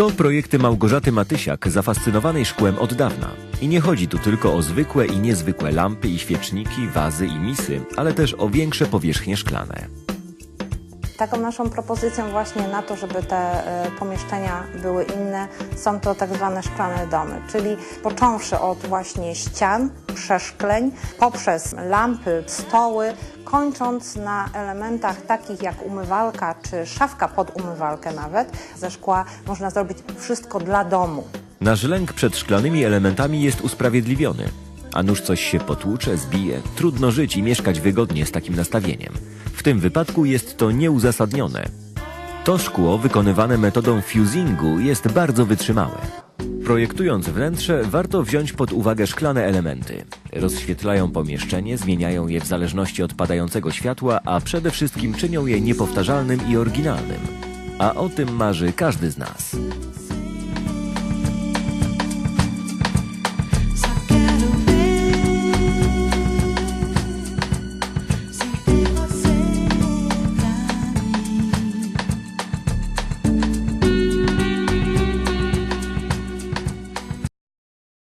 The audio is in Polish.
To projekty Małgorzaty Matysiak, zafascynowanej szkłem od dawna. I nie chodzi tu tylko o zwykłe i niezwykłe lampy i świeczniki, wazy i misy, ale też o większe powierzchnie szklane. Taką naszą propozycją właśnie na to, żeby te e, pomieszczenia były inne, są to tak zwane szklane domy, czyli począwszy od właśnie ścian, przeszkleń, poprzez lampy, stoły, kończąc na elementach takich jak umywalka czy szafka pod umywalkę nawet. Ze szkła można zrobić wszystko dla domu. Nasz lęk przed szklanymi elementami jest usprawiedliwiony. A nuż coś się potłucze, zbije, trudno żyć i mieszkać wygodnie z takim nastawieniem. W tym wypadku jest to nieuzasadnione. To szkło wykonywane metodą fusingu jest bardzo wytrzymałe. Projektując wnętrze, warto wziąć pod uwagę szklane elementy. Rozświetlają pomieszczenie, zmieniają je w zależności od padającego światła, a przede wszystkim czynią je niepowtarzalnym i oryginalnym. A o tym marzy każdy z nas.